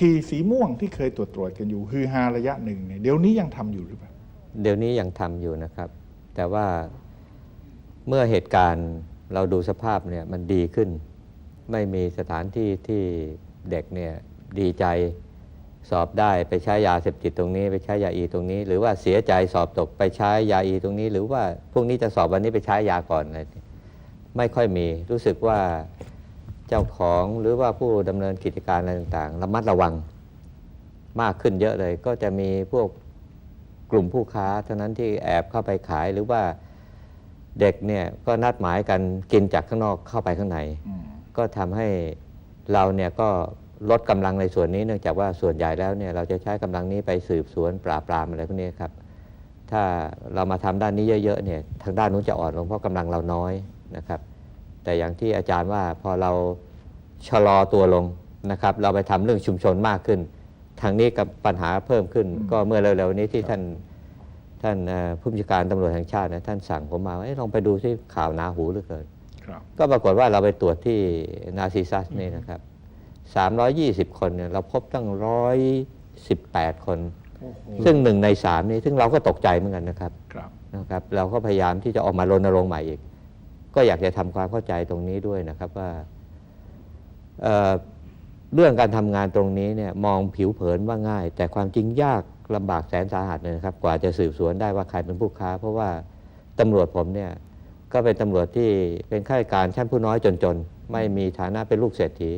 ฉี่สีม่วงที่เคยตรวจตรวจกันอยู่ฮือฮาระยะหนึ่งเนี่ยเดี๋ยวนี้ยังทำอยู่หรือเปล่าเดี๋ยวนี้ยังทำอยู่นะครับ แต่ว่าเมื่อเหตุการณ์เราดูสภาพเนี่ยมันดีขึ้น ไม่มีสถานที่ที่เด็กเนี่ยดีใจสอบได้ไปใช้ยาเสพติดตรงนี้ ไปใช้ยาอีตรงนี้ หรือว่าเสียใจสอบตกไปใช้ยาอีตรงนี้ หรือว่าพรุ่งนี้จะสอบวันนี้ไปใช้ยาก่อนอะไรไม่ค่อยมีรู้สึกว่า เจ้าของหรือว่าผู้ดำเนินกิจการอะไรต่างๆระมัดระวังมากขึ้นเยอะเลย ก็จะมีพวกกลุ่มผู้ค้าเท่านั้นที่แอบเข้าไปขายหรือว่าเด็กเนี่ยก็นัดหมายกันกินจากข้างนอกเข้าไปข้างในอืมก็ทำให้เราเนี่ยก็ลดกำลังในส่วนนี้เนื่องจากว่าส่วนใหญ่แล้วเนี่ยเราจะใช้กำลังนี้ไปสืบสวนปราบปรามอะไรพวกนี้ครับ ถ้าเรามาทำด้านนี้เยอะๆเนี่ยทางด้านนู้นจะอ่อนลงเพราะกำลังเราน้อยนะครับ แต่อย่างที่อาจารย์ว่าพอเราชะลอตัวลงนะครับ เราไปทำเรื่องชุมชนมากขึ้น ทางนี้กับปัญหาเพิ่มขึ้น ก็เมื่อเร็วๆนี้ที่ท่านท่านเอ่อผู้บัญชาการตำรวจแห่งชาตินะท่านสั่งผมมาว่าเอ๊ะลองไปดูที่ข่าวหนาหูเหลือเกินครับก็ปรากฏว่าเราไปตรวจที่นาซีซัสนี่นะครับ 320 คนเนี่ยเราพบตั้ง 118 คนโอ้โหซึ่งหนึ่งในสามนี่ซึ่งเราก็ตกใจเหมือนกันนะครับครับนะครับ เราก็พยายามที่จะออกมารณรงค์ใหม่อีก ก็อยากจะทำความเข้าใจตรงนี้ด้วยนะครับว่าเเรื่องการทำงานตรงนี้เนี่ยมองผิวเผินว่าง่าย แต่ความจริงยากลำบากแสนสาหัสเลยนะครับ กว่าจะสืบสวนได้ว่าใครเป็นผู้ค้า เพราะว่าตำรวจผมเนี่ยก็เป็นตำรวจที่เป็นข้าราชการชั้นผู้น้อยจนๆ ไม่มีฐานะเป็นลูกเศรษฐี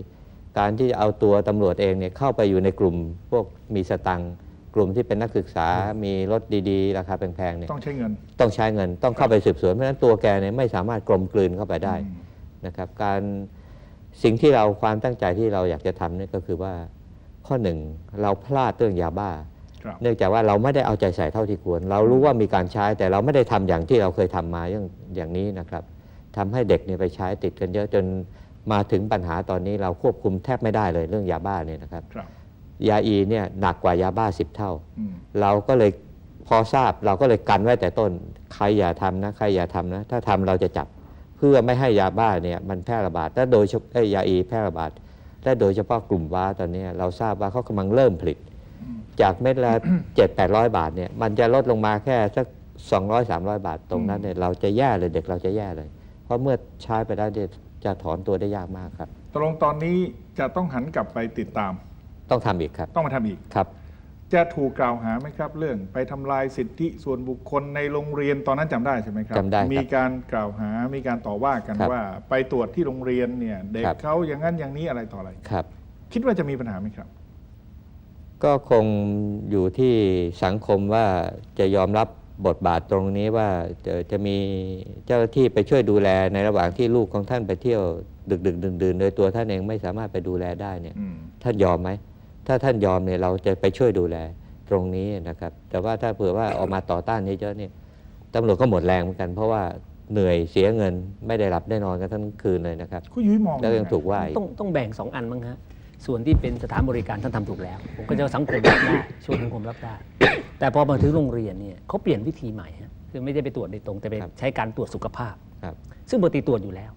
การที่จะเอาตัวตำรวจเองเนี่ยเข้าไปอยู่ในกลุ่มพวกมีสตังค์ กลุ่มที่เป็นนักศึกษา มีรถดีๆ ราคาแพงๆเนี่ยต้องใช้เงิน ต้องใช้เงิน ต้องเข้าไปสืบสวน เพราะฉะนั้นตัวแกเนี่ยไม่สามารถกลมกลืนเข้าไปได้อืมนะครับ การสิ่งที่เราความตั้งใจที่เราอยากจะทำเนี่ยก็คือว่าข้อหนึ่งเราพลาดเรื่องยาบ้าครับเนื่องจากว่าเราไม่ได้เอาใจใส่เท่าที่ควร เรารู้ว่ามีการใช้แต่เราไม่ได้ทำอย่างที่เราเคยทำมาอย่างอย่างนี้นะครับทำให้เด็กเนี่ยไปใช้ติดกันเยอะจนมาถึงปัญหาตอนนี้เราควบคุมแทบไม่ได้เลยเรื่องยาบ้าเนี่ยนะครับครับ ยาอีเนี่ยหนักกว่ายาบ้าสิบเท่าอืมเราก็เลยพอทราบเราก็เลยกันไว้แต่ต้น ใครอย่าทำนะใครอย่าทำนะ ถ้าทำเราจะจับเพื่อไม่ให้ยาบ้าเนี่ยมันแพร่ระบาดและโดยเฉพาะเอ้ยยาอีแพร่ระบาดและโดยเฉพาะกลุ่มว้าตอนนี้เราทราบว่าเขากำลังเริ่มผลิต จากเม็ดละเจ็ดแปดร้อยบาทเนี่ยมันจะลดลงมาแค่สักสองร้อยสามร้อยบาทตรงนั้นเนี่ยเราจะแย่เลยเด็กเราจะแย่เลย เพราะเมื่อใช้ไปแล้วเนี่ยจะถอนตัวได้ยากมากครับตกลงตอนนี้จะต้องหันกลับไปติดตาม ต้องทำอีกครับ ต้องมาทำอีกครับ จะถูกกล่าวหาไหมครับ เรื่องไปทำลายสิทธิส่วนบุคคลในโรงเรียนตอนนั้นจำได้ใช่ไหมครับจำได้ครับมีการกล่าวหามีการต่อว่ากันครับว่า ไปตรวจที่โรงเรียนเนี่ย เด็กครับเขาอย่างนั้นอย่างนี้อะไรต่ออะไรครับ คิดว่าจะมีปัญหาไหมครับ ก็คงอยู่ที่สังคมว่าจะยอมรับบทบาทตรงนี้ว่าจะจะมีเจ้าหน้าที่ไปช่วยดูแลในระหว่างที่ลูกของท่านไปเที่ยวดึกดึกดื่นดื่นๆโดยตัวท่านเองไม่สามารถไปดูแลได้เนี่ยอืมท่านยอมไหม ถ้าท่านยอมเนี่ยเราจะไปช่วยดูแลตรงนี้นะครับ แต่ว่าถ้าเผื่อว่าออกมาต่อต้านเยอะๆเนี่ยตำรวจก็หมดแรงเหมือนกัน เพราะว่าเหนื่อยเสียเงินไม่ได้หลับได้นอนกันทั้งคืนเลยนะครับคุณยุ้ยมองแล้วยังไงถูกว่าอีกต้องต้องแบ่งสองอันมั้งฮะส่วนที่เป็นสถานบริการท่านทำถูกแล้ว ผมก็จะว่าสังคมรับได้ช่วยสังคมรับได้ แต่พอมาถึงโรงเรียนเนี่ยเขาเปลี่ยนวิธีใหม่ฮะคือไม่ได้ไปตรวจโดยตรงแต่ไปครับใช้การตรวจสุขภาพครับซึ่งปกติตรวจอยู่แล้ว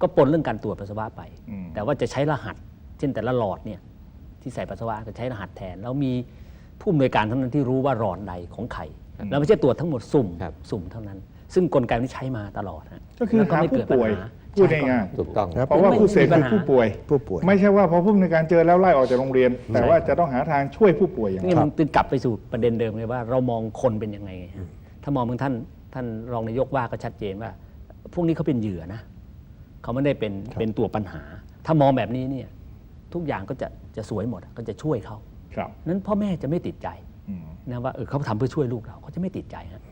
ก็ปนเรื่องการตรวจปัสสาวะไปอืมแต่ว่าจะใช้รหัส เช่นแต่ละหลอดเนี่ย ที่ใส่ปัสสาวะก็ใช้รหัสแทน แล้วมีผู้อำนวยการเท่านั้นที่รู้ว่าหลอดใดของใครแล้วไม่ใช่ตรวจทั้งหมดสุ่มครับสุ่มเท่านั้น ซึ่งกลไกนี้ใช้มาตลอดฮะก็คือแล้วหาไม่ผู้เกิดปัญป่วยหาพูดใช่ง่ายถูกต้องครับๆเพราะว่าผู้เสพไม่คือมีปัญหาผู้ป่วยผู้ป่วย ไม่ใช่ว่าพอผู้ในวยการเจอแล้วไล่ออกจากโรงเรียน แต่ว่าจะต้องหาทางช่วยผู้ป่วยอย่างนี่ไรมันตึงกลับไปสู่ประเด็นเดิมเลยว่า เรามองคนเป็นยังไงไงฮะถ้ามองเหมือนท่านท่านรองนายกว่าก็ชัดเจนว่า พวกนี้เขาเป็นเหยื่อนะเขาไม่ได้เป็นเป็นตัวปัญหา ถ้ามองแบบนี้เนี่ย ทุกอย่างก็จะจะสวยหมดก็จะช่วยเขาครับนั้นพ่อแม่จะไม่ติดใจอืมนะว่าเออเขาทำเพื่อช่วยลูกเราเขาจะไม่ติดใจฮะ